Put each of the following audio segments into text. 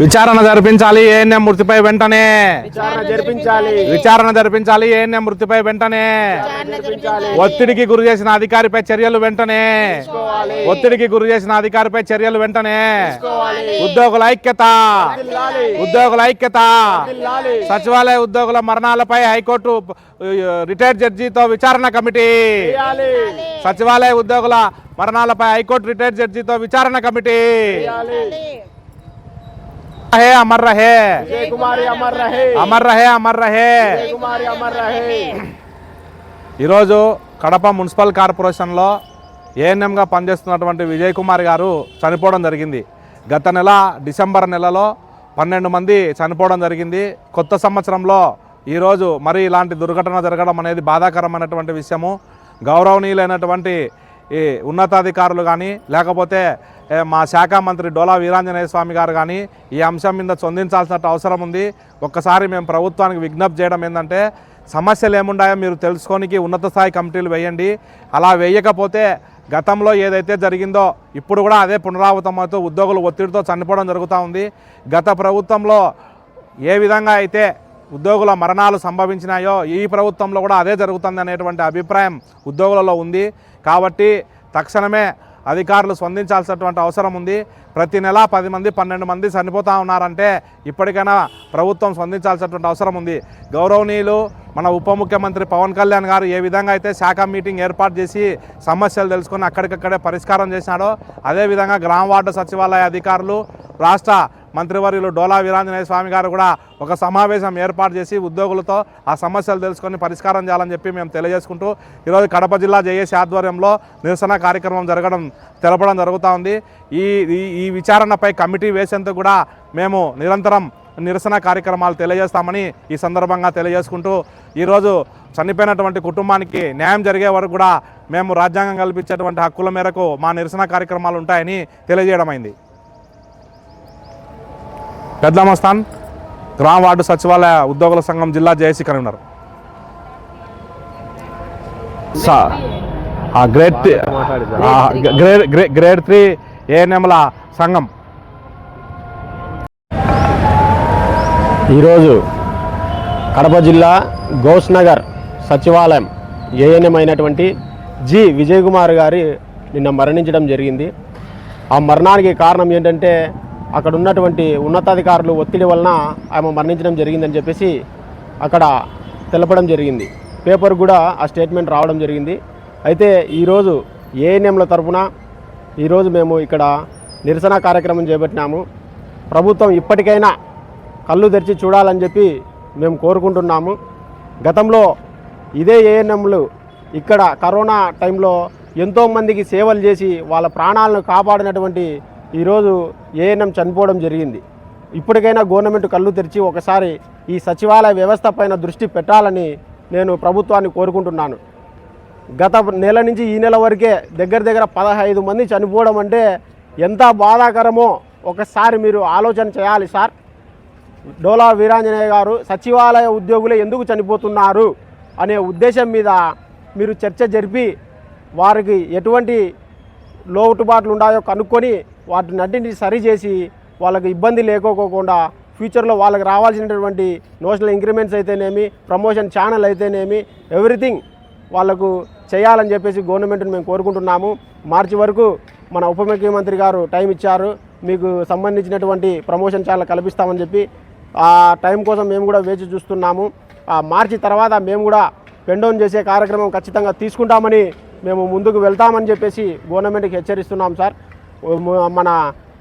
విచారణ జరిపించాలి ఏఎన్ఎం మృతిపై వెంటనే. విచారణ జరిపించాలి. ఏఎన్ఎం మృతిపై వెంటనే. ఒత్తిడికి గురి చేసిన అధికారిపై చర్యలు వెంటనే. ఒత్తిడికి గురి చేసిన అధికారిపై చర్యలు వెంటనే. ఉద్యోగుల ఐక్యత. ఉద్యోగుల ఐక్యత. సచివాలయ ఉద్యోగుల మరణాలపై హైకోర్టు రిటైర్డ్ జడ్జితో విచారణ కమిటీ. సచివాలయ ఉద్యోగుల మరణాలపై హైకోర్టు రిటైర్డ్ జడ్జితో విచారణ కమిటీ. అమర్ రహే అమర్ రహే అమర్ రహే విజయ్ కుమారి అమర్ రహే ఈరోజు కడప మున్సిపల్ కార్పొరేషన్లో ఏఎన్ఎంగా పనిచేస్తున్నటువంటి విజయ్ కుమార్ గారు చనిపోవడం జరిగింది. గత నెల డిసెంబర్ నెలలో పన్నెండు మంది చనిపోవడం జరిగింది. కొత్త సంవత్సరంలో ఈరోజు మరి ఇలాంటి దుర్ఘటన జరగడం అనేది బాధాకరమైనటువంటి విషయము. గౌరవనీయులైనటువంటి ఈ ఉన్నతాధికారులు కానీ లేకపోతే మా శాఖ మంత్రి డోలా వీరాంజనేయ స్వామి గారు కానీ ఈ అంశం మీద చొందించాల్సిన అవసరం ఉంది. ఒక్కసారి మేము ప్రభుత్వానికి విజ్ఞప్తి చేయడం ఏంటంటే సమస్యలు ఏముండాయో మీరు తెలుసుకోనికి ఉన్నత స్థాయి కమిటీలు వేయండి. అలా వేయకపోతే గతంలో ఏదైతే జరిగిందో ఇప్పుడు కూడా అదే పునరావృతమవుతూ ఉద్యోగులు ఒత్తిడితో చనిపోవడం జరుగుతూ ఉంది. గత ప్రభుత్వంలో ఏ విధంగా అయితే ఉద్యోగుల మరణాలు సంభవించినాయో ఈ ప్రభుత్వంలో కూడా అదే జరుగుతుంది అనేటువంటి అభిప్రాయం ఉద్యోగులలో ఉంది. కాబట్టి తక్షణమే అధికారులు స్పందించాల్సినటువంటి అవసరం ఉంది. ప్రతి నెల పది మంది పన్నెండు మంది చనిపోతూ ఉన్నారంటే ఇప్పటికైనా ప్రభుత్వం స్పందించాల్సినటువంటి అవసరం ఉంది. గౌరవనీయులు మన ఉప ముఖ్యమంత్రి పవన్ కళ్యాణ్ గారు ఏ విధంగా అయితే శాఖ మీటింగ్ ఏర్పాటు చేసి సమస్యలు తెలుసుకొని అక్కడికక్కడే పరిష్కారం చేసినాడో అదేవిధంగా గ్రామ వార్డు సచివాలయ అధికారులు రాష్ట్ర మంత్రివర్యులు డోలా వీరాంజనేయ స్వామి గారు కూడా ఒక సమావేశం ఏర్పాటు చేసి ఉద్యోగులతో ఆ సమస్యలు తెలుసుకొని పరిష్కారం చేయాలని చెప్పి మేము తెలియజేసుకుంటూ ఈరోజు కడప జిల్లా జేఏసీ ఆధ్వర్యంలో నిరసన కార్యక్రమం జరగడం తెలపడం జరుగుతూ ఉంది. ఈ ఈ- ఈ విచారణపై కమిటీ వేసేందుకు కూడా మేము నిరంతరం నిరసన కార్యక్రమాలు తెలియజేస్తామని ఈ సందర్భంగా తెలియజేసుకుంటూ ఈరోజు చనిపోయినటువంటి కుటుంబానికి న్యాయం జరిగే వరకు కూడా మేము రాజ్యాంగం కల్పించేటువంటి హక్కుల మేరకు మా నిరసన కార్యక్రమాలు ఉంటాయని తెలియజేయడమైంది పెద్దమస్థాన్ గ్రామ వార్డు సచివాలయ ఉద్యోగుల సంఘం జిల్లా జేఏసీ కన్వీనర్ సా- గ్రేడ్ గ్రేడ్ గ్రే- గ్రేడ్ త్రీ ఏఎన్ఎంల సంఘం. ఈరోజు కడప జిల్లా గౌస్ నగర్ సచివాలయం ఏఎన్ఎం అయినటువంటి జి విజయ్ కుమార్ గారి నిన్న మరణించడం జరిగింది. ఆ మరణానికి కారణం ఏంటంటే అక్కడ ఉన్నటువంటి ఉన్నతాధికారులు ఒత్తిడి వలన ఆమె మరణించడం జరిగిందని చెప్పేసి అక్కడ తెలపడం జరిగింది. పేపర్ కూడా ఆ స్టేట్మెంట్ రావడం జరిగింది. అయితే ఈరోజు ఏఎన్ఎంల తరఫున ఈరోజు మేము ఇక్కడ నిరసన కార్యక్రమం చేపట్టినాము. ప్రభుత్వం ఇప్పటికైనా కళ్ళు తెరిచి చూడాలని చెప్పి మేము కోరుకుంటున్నాము. గతంలో ఇదే ఏఎన్ఎంలు ఇక్కడ కరోనా టైంలో ఎంతోమందికి సేవలు చేసి వాళ్ళ ప్రాణాలను కాపాడినటువంటి ఈరోజు ఏఎన్ఎం చనిపోవడం జరిగింది. ఇప్పటికైనా గవర్నమెంట్ కళ్ళు తెరిచి ఒకసారి ఈ సచివాలయ వ్యవస్థ పైన దృష్టి పెట్టాలని నేను ప్రభుత్వాన్ని కోరుకుంటున్నాను. గత నెల నుంచి ఈ నెల వరకే దగ్గర దగ్గర పదహైదు మంది చనిపోవడం అంటే ఎంత బాధాకరమో ఒకసారి మీరు ఆలోచన చేయాలి సార్. డోలా వీరాంజనేయ గారు సచివాలయ ఉద్యోగులే ఎందుకు చనిపోతున్నారు అనే ఉద్దేశం మీద మీరు చర్చ జరిపి వారికి ఎటువంటి లోటుబాట్లు ఉన్నాయో కనుక్కొని వాటిని అన్నింటినీ సరిచేసి వాళ్ళకి ఇబ్బంది లేకోకుండా ఫ్యూచర్లో వాళ్ళకి రావాల్సినటువంటి నోషనల్ ఇంక్రిమెంట్స్ అయితేనేమి ప్రమోషన్ ఛానల్ అయితేనేమి ఎవ్రీథింగ్ వాళ్ళకు చేయాలని చెప్పేసి గవర్నమెంట్ని మేము కోరుకుంటున్నాము. మార్చి వరకు మన ఉప ముఖ్యమంత్రి గారు టైం ఇచ్చారు. మీకు సంబంధించినటువంటి ప్రమోషన్ ఛానల్ కల్పిస్తామని చెప్పి ఆ టైం కోసం మేము కూడా వేచి చూస్తున్నాము. ఆ మార్చి తర్వాత మేము కూడా పెండౌన్ చేసే కార్యక్రమం ఖచ్చితంగా తీసుకుంటామని మేము ముందుకు వెళ్తామని చెప్పేసి గవర్నమెంట్కి హెచ్చరిస్తున్నాం సార్. మన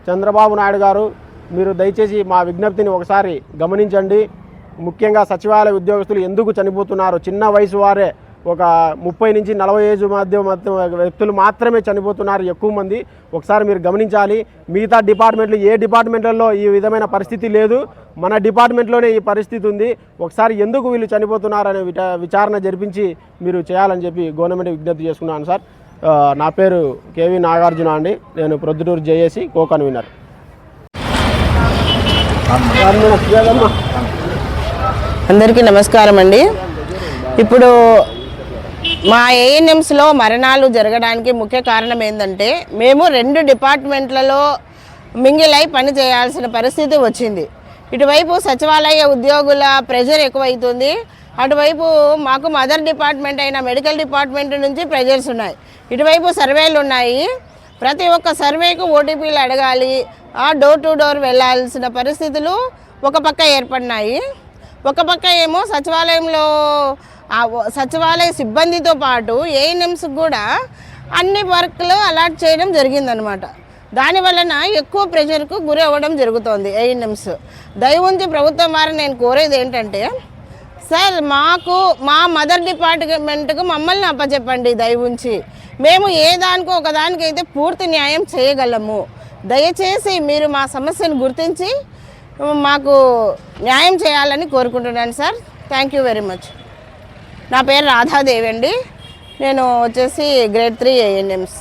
చంద్రబాబు నాయుడు గారు మీరు దయచేసి మా విజ్ఞప్తిని ఒకసారి గమనించండి. ముఖ్యంగా సచివాలయ ఉద్యోగస్తులు ఎందుకు చనిపోతున్నారు? చిన్న వయసు వారే ఒక ముప్పై నుంచి నలభై ఏజ్ మధ్య మధ్య వ్యక్తులు మాత్రమే చనిపోతున్నారు ఎక్కువ మంది. ఒకసారి మీరు గమనించాలి. మిగతా డిపార్ట్మెంట్లు ఏ డిపార్ట్మెంట్లలో ఈ విధమైన పరిస్థితి లేదు? మన డిపార్ట్మెంట్లోనే ఈ పరిస్థితి ఉంది. ఒకసారి ఎందుకు వీళ్ళు చనిపోతున్నారనే విట విచారణ జరిపించి మీరు చేయాలని చెప్పి గవర్నమెంట్ విజ్ఞప్తి చేసుకున్నాను సార్. నా పేరు కేవి నాగార్జున అండి. నేను ప్రొద్దుటూరు జేఏసి కో కన్వీనర్ అందరికీ నమస్కారం అండి. ఇప్పుడు మా ఏఎన్ఎంస్లో మరణాలు జరగడానికి ముఖ్య కారణం ఏంటంటే మేము రెండు డిపార్ట్మెంట్లలో మింగిలై పని చేయాల్సిన పరిస్థితి వచ్చింది. ఇటువైపు సచివాలయ ఉద్యోగుల ప్రెషర్ ఎక్కువైతుంది. అటువైపు మాకు మదర్ డిపార్ట్మెంట్ అయిన మెడికల్ డిపార్ట్మెంట్ నుంచి ప్రెజర్స్ ఉన్నాయి. ఇటువైపు సర్వేలు ఉన్నాయి. ప్రతి ఒక్క సర్వేకు ఓటీపీలు అడగాలి. ఆ డోర్ టు డోర్ వెళ్ళాల్సిన పరిస్థితులు ఒక పక్క ఏర్పడినాయి. ఒక పక్క ఏమో సచివాలయంలో సచివాలయ సిబ్బందితో పాటు ఏఎన్ఎంస్ కూడా అన్ని వర్క్లు అలాట్ చేయడం జరిగిందనమాట. దాని వలన ఎక్కువ ప్రెషర్కు గురి అవ్వడం జరుగుతోంది ఏఎన్ఎంస్ దయవుంచి ప్రభుత్వం వారిని నేను కోరేది ఏంటంటే సార్ మాకు మా మదర్ డిపార్ట్మెంట్కు మమ్మల్ని అప్పచెప్పండి దయవుంచి. మేము ఏ దానికో ఒక దానికైతే పూర్తి న్యాయం చేయగలము. దయచేసి మీరు మా సమస్యను గుర్తించి మాకు న్యాయం చేయాలని కోరుకుంటున్నాను sir. Thank you very much. నా పేరు రాధాదేవి అండి. నేను వచ్చేసి గ్రేడ్ త్రీ ఏఎన్ఎంస్